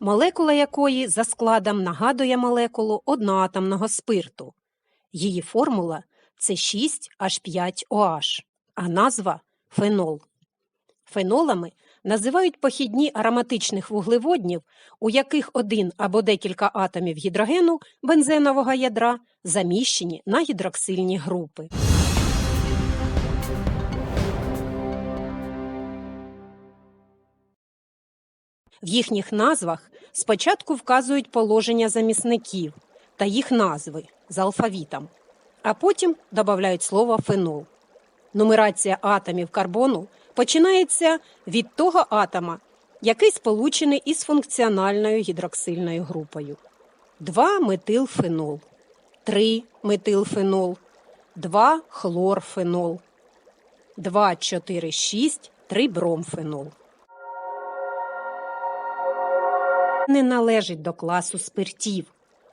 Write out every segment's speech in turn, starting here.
молекула якої за складом нагадує молекулу одноатомного спирту. Її формула це 6H5OH, а назва фенол. Фенолами називають похідні ароматичних вуглеводнів, у яких один або декілька атомів гідрогену бензенового ядра заміщені на гідроксильні групи. В їхніх назвах спочатку вказують положення замісників та їх назви з алфавітом, а потім додають слово фенол. Нумерація атомів карбону починається від того атома, який сполучений із функціональною гідроксильною групою. 2 метилфенол, 3 метилфенол, 2 хлорфенол, 2, 4, 6, 3 бромфенол. Не належить до класу спиртів,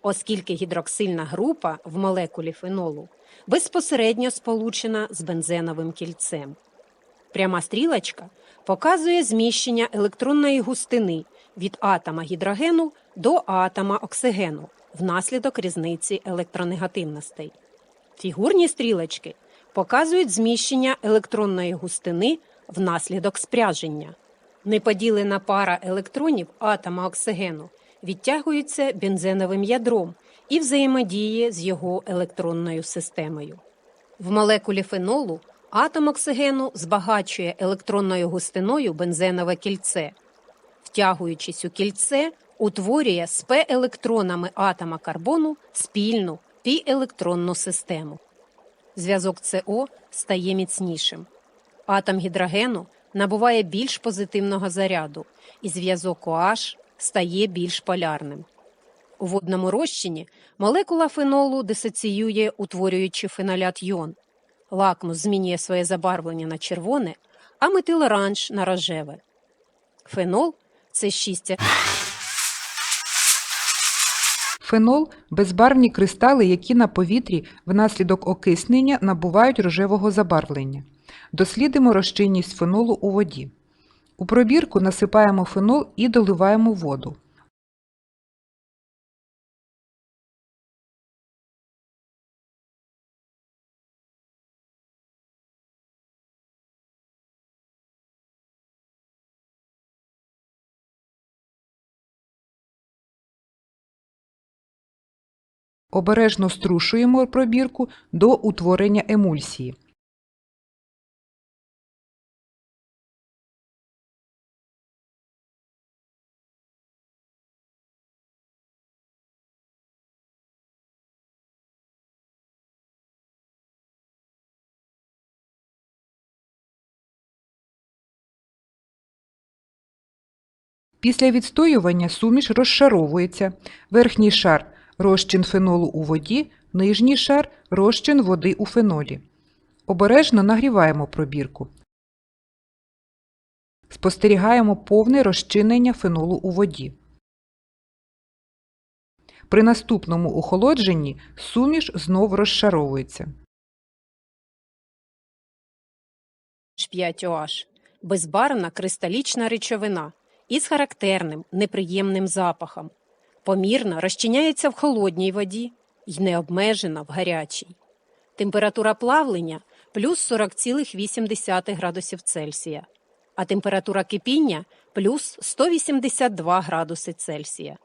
оскільки гідроксильна група в молекулі фенолу безпосередньо сполучена з бензеновим кільцем. Пряма стрілочка показує зміщення електронної густини від атома гідрогену до атома оксигену внаслідок різниці електронегативностей. Фігурні стрілочки показують зміщення електронної густини внаслідок спряження. Неподілена пара електронів атома оксигену відтягується бензеновим ядром і взаємодіє з його електронною системою. В молекулі фенолу атом оксигену збагачує електронною густиною бензенове кільце. Втягуючись у кільце, утворює з p-електронами атома карбону спільну пі-електронну систему. Зв'язок СО стає міцнішим. Атом гідрогену набуває більш позитивного заряду, і зв'язок OH стає більш полярним. У водному розчині молекула фенолу дисоціює, утворюючи фенолят йон. Лакмус змінює своє забарвлення на червоне, а метилоранж на рожеве. Фенол це шістя. Фенол безбарвні кристали, які на повітрі внаслідок окиснення набувають рожевого забарвлення. Дослідимо розчинність фенолу у воді. У пробірку насипаємо фенол і доливаємо воду. Обережно струшуємо пробірку до утворення емульсії. Після відстоювання суміш розшаровується. Верхній шар розчин фенолу у воді, нижній шар розчин води у фенолі. Обережно нагріваємо пробірку. Спостерігаємо повне розчинення фенолу у воді. При наступному охолодженні суміш знов розшаровується. 5OH – безбарвна кристалічна речовина із характерним неприємним запахом. Помірно розчиняється в холодній воді і необмежена в гарячій. Температура плавлення плюс 40,8 градусів Цельсія, а температура кипіння плюс 182 градуси Цельсія.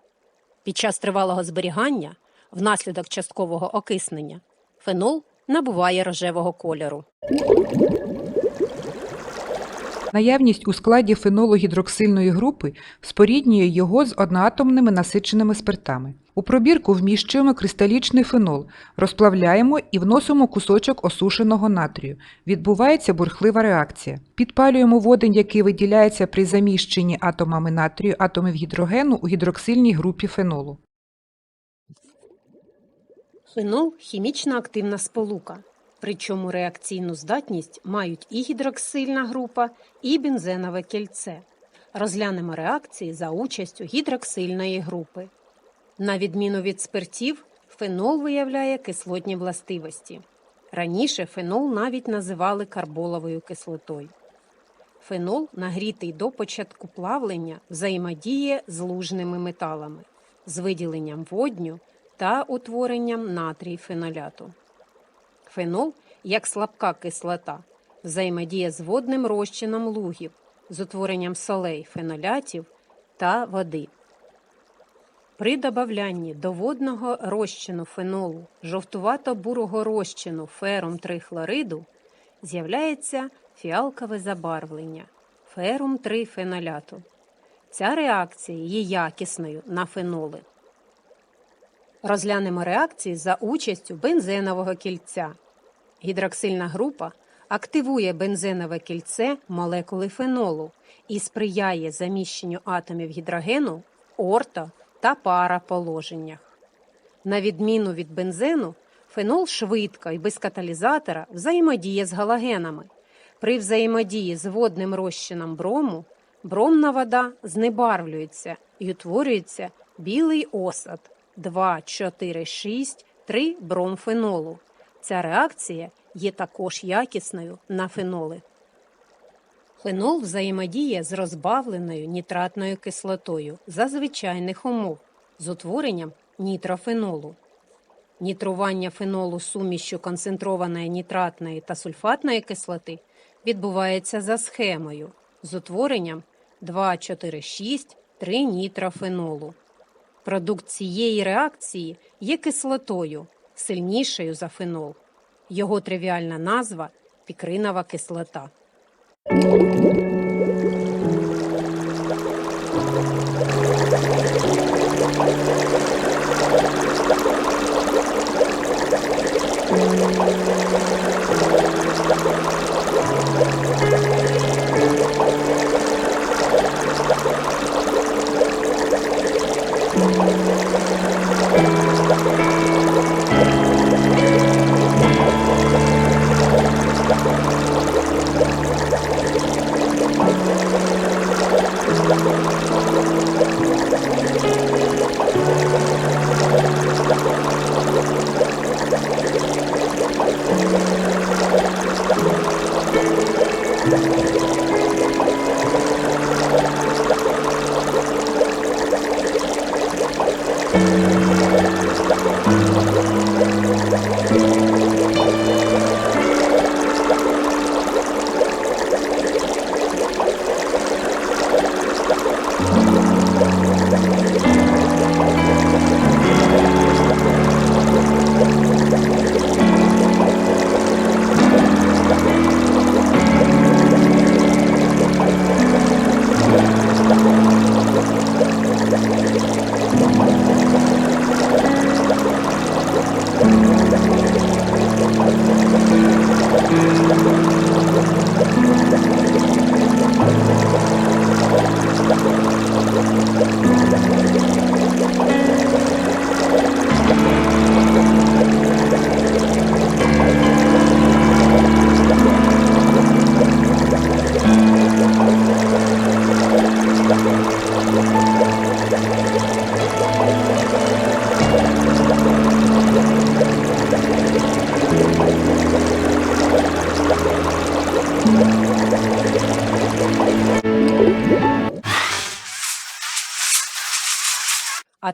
Під час тривалого зберігання, внаслідок часткового окиснення, фенол набуває рожевого кольору. Наявність у складі фенологідроксильної групи споріднює його з одноатомними насиченими спиртами. У пробірку вміщуємо кристалічний фенол, розплавляємо і вносимо кусочок осушеного натрію. Відбувається бурхлива реакція. Підпалюємо водень, який виділяється при заміщенні атомами натрію атомів гідрогену у гідроксильній групі фенолу. Фенол хімічно активна сполука, причому реакційну здатність мають і гідроксильна група, і бензенове кільце. Розглянемо реакції за участю гідроксильної групи. На відміну від спиртів, фенол виявляє кислотні властивості. Раніше фенол навіть називали карболовою кислотою. Фенол, нагрітий до початку плавлення, взаємодіє з лужними металами, з виділенням водню та утворенням натрій феноляту. Фенол, як слабка кислота, взаємодіє з водним розчином лугів, з утворенням солей фенолятів та води. При добавлянні до водного розчину фенолу жовтувато-бурого розчину ферум 3 хлориду з'являється фіалкове забарвлення ферум 3 феноляту. Ця реакція є якісною на феноли. Розглянемо реакції за участю бензенового кільця. Гідроксильна група активує бензенове кільце молекули фенолу і сприяє заміщенню атомів гідрогену орто та параположеннях. На відміну від бензену, фенол швидко і без каталізатора взаємодіє з галогенами. При взаємодії з водним розчином брому бромна вода знебарвлюється і утворюється білий осад 2, 4, 6, 3 бромфенолу. Ця реакція є також якісною на феноли. Фенол взаємодіє з розбавленою нітратною кислотою за звичайних умов з утворенням нітрофенолу. Нітрування фенолу сумішю концентрованої нітратної та сульфатної кислоти відбувається за схемою з утворенням 2,4,6 3 нітрофенолу. Продукт цієї реакції є кислотою, сильнішою за фенол. Його тривіальна назва пікринова кислота. А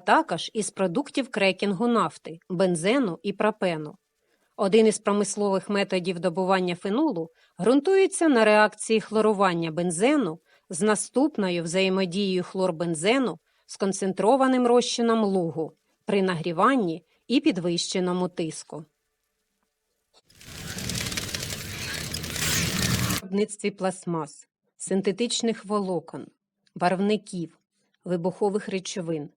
також із продуктів крекінгу нафти, бензену і пропену. Один із промислових методів добування фенолу ґрунтується на реакції хлорування бензену з наступною взаємодією хлорбензену з концентрованим розчином лугу при нагріванні і підвищеному тиску. виробництві пластмас, синтетичних волокон, барвників, вибухових речовин,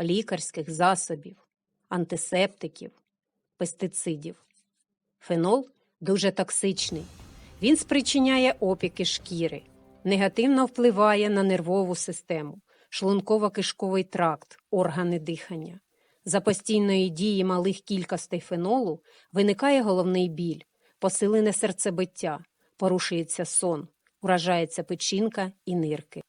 лікарських засобів, антисептиків, пестицидів. Фенол дуже токсичний. Він спричиняє опіки шкіри, негативно впливає на нервову систему, шлунково-кишковий тракт, органи дихання. За постійної дії малих кількостей фенолу виникає головний біль, посилене серцебиття, порушується сон, уражається печінка і нирки.